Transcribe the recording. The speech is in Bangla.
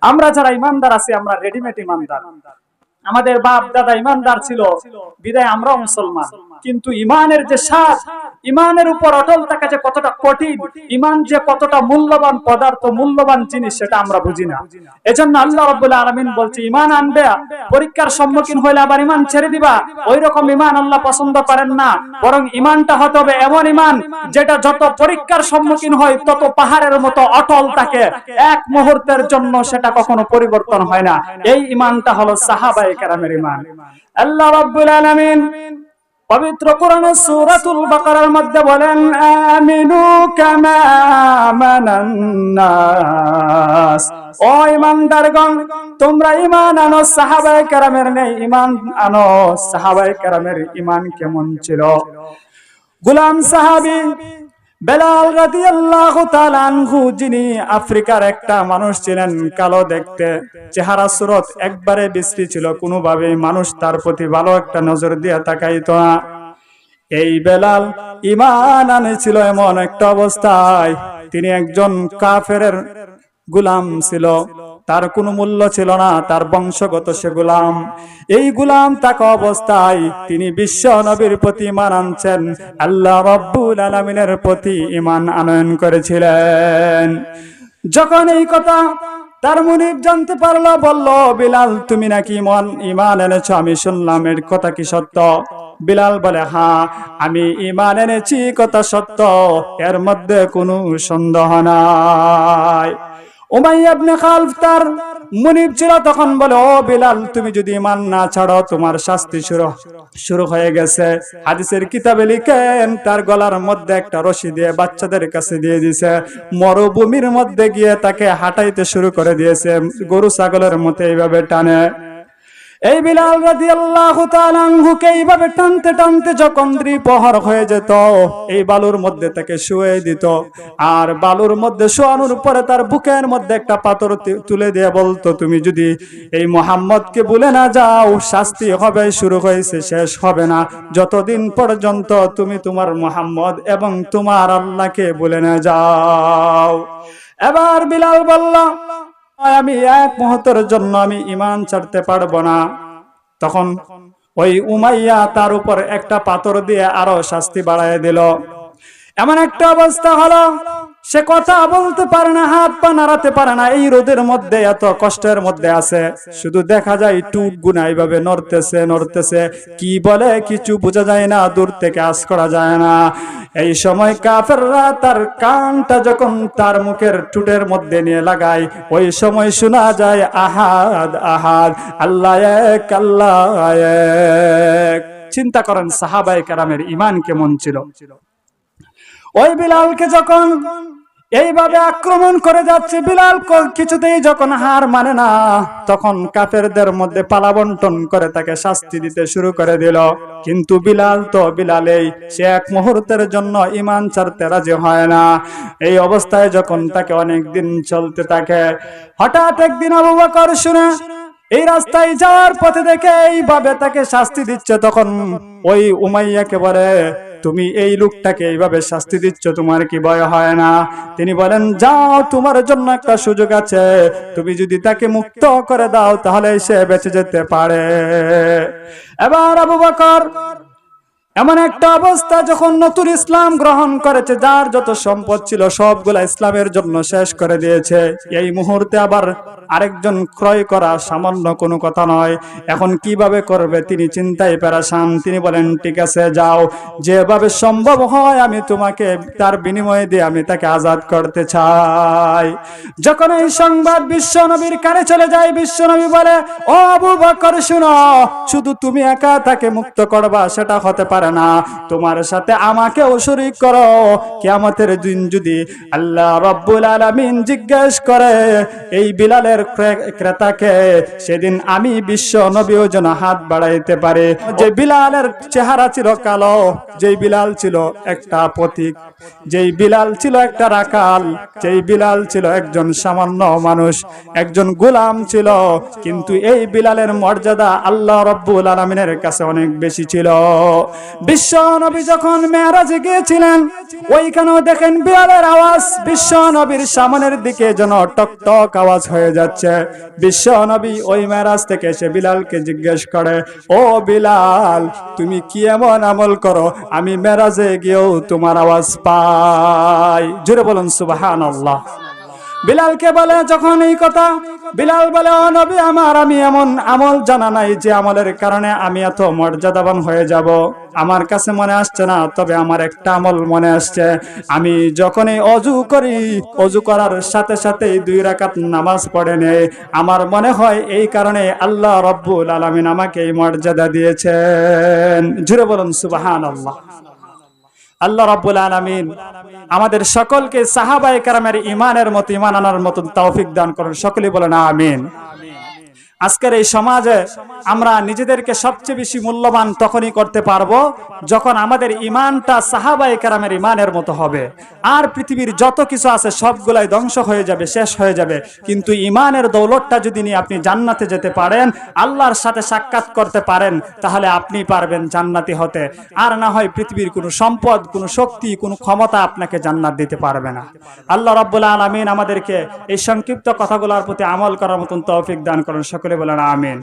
আমরা যারা ইমানদার আছি, আমরা রেডিমেড ইমানদার। আমাদের বাপ দাদা ইমানদার ছিল। বিদায় আমরাও মুসলমান। কিন্তু ইমানের যে স্বাদ, ইমানের উপর অটল থাকা যে কতটা কঠিন, ইমান যে কতটা মূল্যবান পদার্থ, মূল্যবান জিনিস, সেটা আমরা বুঝি না। এজন্য আল্লাহ রাব্বুল আলামিন বলছে, ইমান আনবে, পরীক্ষার সম্মুখীন হইলে আবার ইমান ছেড়ে দিবা। ওই রকম ইমান আল্লাহ পছন্দ করেন না। বরং ইমানটা হতে হবে এমন ইমান, যেটা যত পরীক্ষার সম্মুখীন হয়, তত পাহাড়ের মতো অটল থাকে। এক মুহূর্তের জন্য সেটা কখনো পরিবর্তন হয় না। এই ইমানটা হলো সাহাবায়ে কেরামের ইমান। আল্লাহ রাব্বুল আলামিন পবিত্র কোরআন সূরাতুল বাকারার মধ্যে বলেন, আমিনু কামা আমানান্নাস। ও ইমানদারগণ তোমরা ঈমান আনো, সাহাবায়ে কেরামের নেই ঈমান আনো। সাহাবায়ে কেরামের ঈমান কেমন ছিল? গোলাম সাহাবী বেলাল রাতি আল্লাহ তালানহু যিনি আফ্রিকার একটা মানুষ ছিলেন, কালো দেখতে। চেহারা, সুরত একবারে বৃষ্টি ছিল কোনোভাবে মানুষ তার প্রতি ভালো একটা নজর দিয়ে তাকাইত না। এই বেলাল ইমান আনেছিল এমন একটা অবস্থায়, তিনি একজন কাফের গুলাম ছিল। তার কোনো মূল্য ছিল না, তার বংশগত সে গুলাম। এই গুলাম তাকে অবস্থায় তিনি বিশ্ব নবীর প্রতি ইমান আনছেন, আল্লাহ রব্বুল আলমিনের প্রতি ইমান আনয়ন করেছিলেন। যখন এই কথা তার মুনিব জানতে পারল, বলল, বিলাল, তুমি নাকি মন ইমান এনেছো? আমি শুনলাম এর কথা কি সত্য? বিলাল বলে হ্যাঁ আমি ইমান এনেছি, কথা সত্য। এর মধ্যে কোনো সন্দেহ নাই। তার বিলাল, তুমি যদি ইমান না ছাড়ো, তোমার শাস্তি শুরু শুরু হয়ে গেছে। হাদিসের তার গলার মধ্যে একটা রশি দিয়ে বাচ্চাদের কাছে দিয়ে মরুভূমির মধ্যে গিয়ে তাকে হাঁটাইতে শুরু করে দিয়েছে। গরু, ছাগলের মতো এইভাবে টানে। এই বিলাল রাদিয়াল্লাহু তাআলা আনহুকে এইভাবে টানতে টানতে যখন দ্বিপহর হয়ে যেত, এই বালুর মধ্যে তাকে শুয়ে দিত। আর বালুর মধ্যে শোয়ানোর পরে তার বুকের মধ্যে একটা পাথর তুলে দিয়ে বলতো, তুমি যদি এই মোহাম্মদকে বলে না যাও, শাস্তি হবে, শুরু হয়েছে, শেষ হবে না। যতদিন পর্যন্ত তুমি তোমার মোহাম্মদ এবং তোমার আল্লাহকে বলে না যাও। এবার বিলাল বলল আমি এক মুহূর্তের জন্য আমি ইমান ছাড়তে পারব না। তখন ওই উমাইয়া তার উপর একটা পাথর দিয়ে আরও শাস্তি বাড়ায় দিল। এমন একটা অবস্থা হলো সে কথা বলতে পারে না, হাত পা নাড়াতে পারে না, এই রোদের মধ্যে, এত কষ্টের মধ্যে আছে। শুধু দেখা যায় টুট গুনা, এইভাবে নড়তেছে নড়তেছে। কি বলে কিছু বোঝা যায় না, দূর থেকে আস করা যায় না। এই সময় কাফেররা তার কানটা যখন তার মুখের টুটের মধ্যে নিয়ে লাগায়, ওই সময় শোনা যায়, আহাদ আহাদ, আল্লাহ এক আল্লাহ এক। চিন্তা করেন, সাহাবায়ে কেরামের ইমান কেমন ছিল? ওই বিলালকে যখন এইভাবে আক্রমণ করে যাচ্ছে, বিলাল কিছুতেই যখন হার মানে না, তখন কাফেরদের মধ্যে পালাবন্টন করে তাকে শাস্তি দিতে শুরু করে দিল। কিন্তু বিলাল তো বিলালেই, সে এক মুহূর্তের জন্য ইমান ছাড়তে রাজি হয় না। এই অবস্থায় যখন তাকে অনেক দিন চলতে থাকে, হঠাৎ একদিন আবু বকর শুনে, এই রাস্তায় যাওয়ার পথে দেখে এইভাবে তাকে শাস্তি দিচ্ছে। তখন ওই উমাইয়াকে বলে তুমি এই লোকটাকে এইভাবে শাস্তি দিচ্ছ, তোমার কি ভয় হয় না? তিনি বলেন, যাও, তোমার জন্য একটা সুযোগ আছে। তুমি যদি তাকে মুক্ত করে দাও, তাহলে সে বেঁচে যেতে পারে। এবার আবু বকর এমন একটা অবস্থা যখন নতুন ইসলাম গ্রহণ করেছে, যার যত সম্পদ ছিল সবগুলা ইসলামের জন্য শেষ করে দিয়েছে। এই মুহূর্তে আবার আরেকজন ক্রয় করা সামান্য কোনো কথা নয়। এখন কীভাবে করবে তিনি চিন্তায় পেরাসান তিনি বলেন, ঠিক আছে, যাও। যেভাবে সম্ভব হয় আমি তোমাকে তার বিনিময়ে দিয়ে আমি তাকে আজাদ করতে চাই। যখন এই সংবাদ বিশ্ব নবীর কানে চলে যায়, বিশ্ব নবী বলে, ও আবু বকর, শুনো, শুধু তুমি একা তাকে মুক্ত করবা, সেটা হতে পারে না। তোমার সাথে আমাকে শরীক করো। কিয়ামতের দিন যদি আল্লাহ রব্বুল আলামিন জিজ্ঞেস করে, এই বিলালের ক্রে- ক্রেতাকে সেদিন আমি বিশ্ব নবীও যেন হাত বাড়াইতে পারে। যে বিলালের চেহারা ছিল কালো, যেই বিলাল ছিল একটা প্রতীক যেই বিলাল ছিল একটা রাকাল, যেই বিলাল ছিল একজন সামান্য মানুষ, একজন গোলাম ছিল। কিন্তু এই বিলালের মর্যাদা আল্লাহ রব্বুল আলমিনের কাছে অনেক বেশি ছিল। বিশ্ব নবী যখন মেয়ারাজে গিয়েছিলেন, ওইখানেও দেখেন বিড়ালের আওয়াজ, বিশ্ব নবীর সামনের দিকে যেন টক টক আওয়াজ হয়ে যাচ্ছে। বিশ্ব নবী ওই মেরাজ থেকে এসে বিলালকে জিজ্ঞেস করে, ও বিলাল, তুমি কি এমন আমল করো? আমি মেরাজে গিয়েও তোমার আওয়াজ পাই। জুড়ে বলুন সুবাহান আল্লাহ বিলালকে বলে যখন এই কথা, বিলাল বলে, ও নবী আমার, আমি এমন আমল জানা নাই যে আমলের কারণে আমি এত মর্যাদাবান হয়ে যাব। আমার কাছে মনে আসছে না, তবে আমার একটা আমল মনে আসছে। আমি যখনই অজু করি, অজু করার সাথে সাথে দুই রাকাত নামাজ পড়ে নেই। আমার মনে হয় এই কারণে আল্লাহ রব্বুল আলমিন আমাকে এই মর্যাদা দিয়েছেন। জুড়ে বলুন সুবাহান আল্লাহ আল্লাহ রাব্বুল আলামিন আমাদের সকলকে সাহাবায়ে কারামের ইমানের মতো ইমান আনার মতন তৌফিক দান করুন। সকলে বলেন, আমিন। আজকের এই সমাজে আমরা নিজেদেরকে সবচেয়ে বেশি মূল্যবান তখনই করতে পারব যখন আমাদের ইমানটা সাহাবায়ে কেরামের ইমানের মতো হবে। আর পৃথিবীর যত কিছু আছে সবগুলাই ধ্বংস হয়ে যাবে, শেষ হয়ে যাবে। কিন্তু ইমানের দৌলতটা যদি নিয়ে আপনি জান্নাতে যেতে পারেন, আল্লাহর সাথে সাক্ষাৎ করতে পারেন, তাহলে আপনি পারবেন জান্নাতি হতে। আর না হয় পৃথিবীর কোনো সম্পদ, কোনো শক্তি, কোনো ক্ষমতা আপনাকে জান্নাত দিতে পারবে না। আল্লাহ রাব্বুল আলামিন আমাদেরকে এই সংক্ষিপ্ত কথাগুলোর প্রতি আমল করার মতন তৌফিক দান করুন। সকলে বলেন আমিন।